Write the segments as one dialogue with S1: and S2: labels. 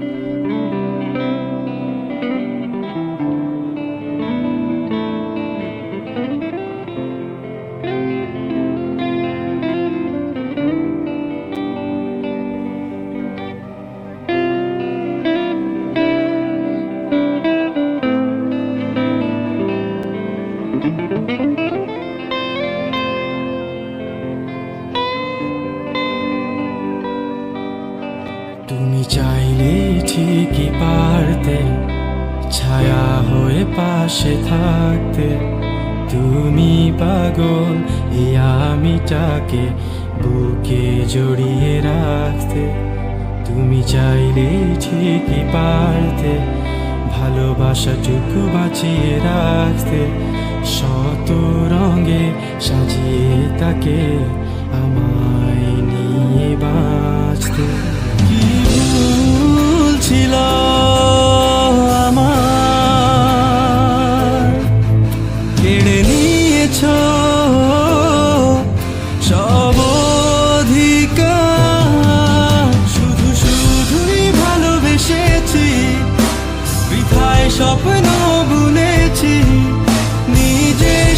S1: তুমি ঠিকই পারতে? ছায়া হয়ে পাশে থাকতে। তুমি পাগল এই আমিটাকে বুকে জড়িয়ে রাখতে। তুমি চাইলে ঠিকই পারতে ভালোবাসাটুকু বাঁচিয়ে রাখতে। শত রঙে সাজিয়ে তাকে আমায় নিয়ে বাঁচতে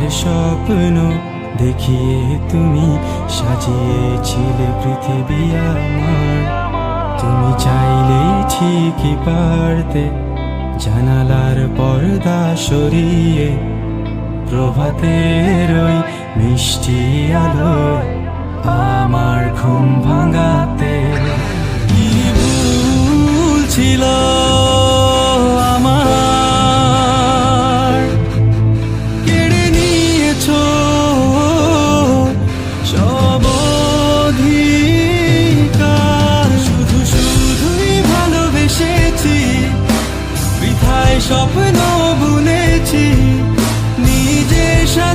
S1: যার স্বপ্ন দেখিয়ে তুমি সাজিয়েছিলে পৃথিবী আমার। তুমি চাইলেই ঠিকই পারতে, জানালার পর্দা সরিয়ে প্রভাতের ওই মিষ্টি আলো আমার ঘুম ভাঙাতে। কি ভুল ছিল?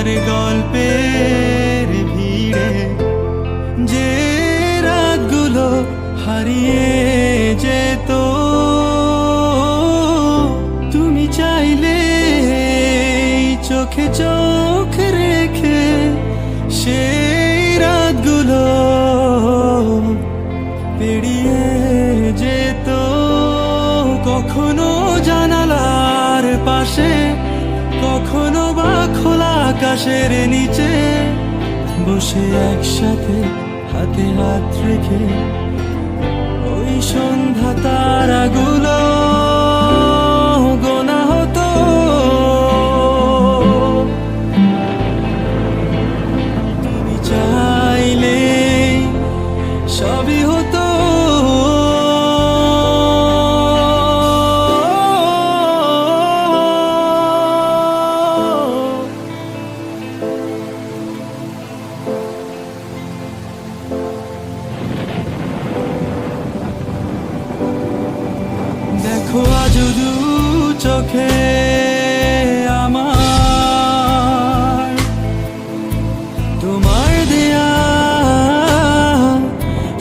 S1: হাজার গল্পের ভিড়ে যে রাতগুলো হারিয়ে যেত। তুমি চাইলে চোখে চোখ রেখে সেই রাতগুলো পেরিয়ে যেত। কখনো জানালার পাশে আকাশের নিচে বসে একসাথে হাতে হাত রেখে ওই সন্ধ্যা তারাগুলো শুধু চোখে আমার। তোমার দেয়া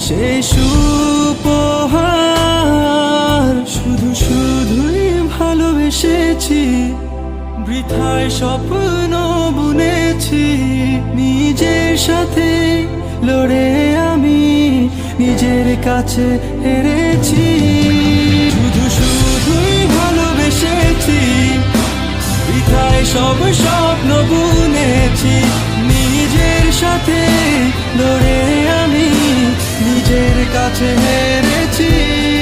S1: সেই সুপহার, শুধু শুধুই ভালোবেসেছি, বৃথায় স্বপ্ন বুনেছি, নিজের সাথে লড়ে আমি, নিজের কাছে হেরেছি। কাছে হেরেছি।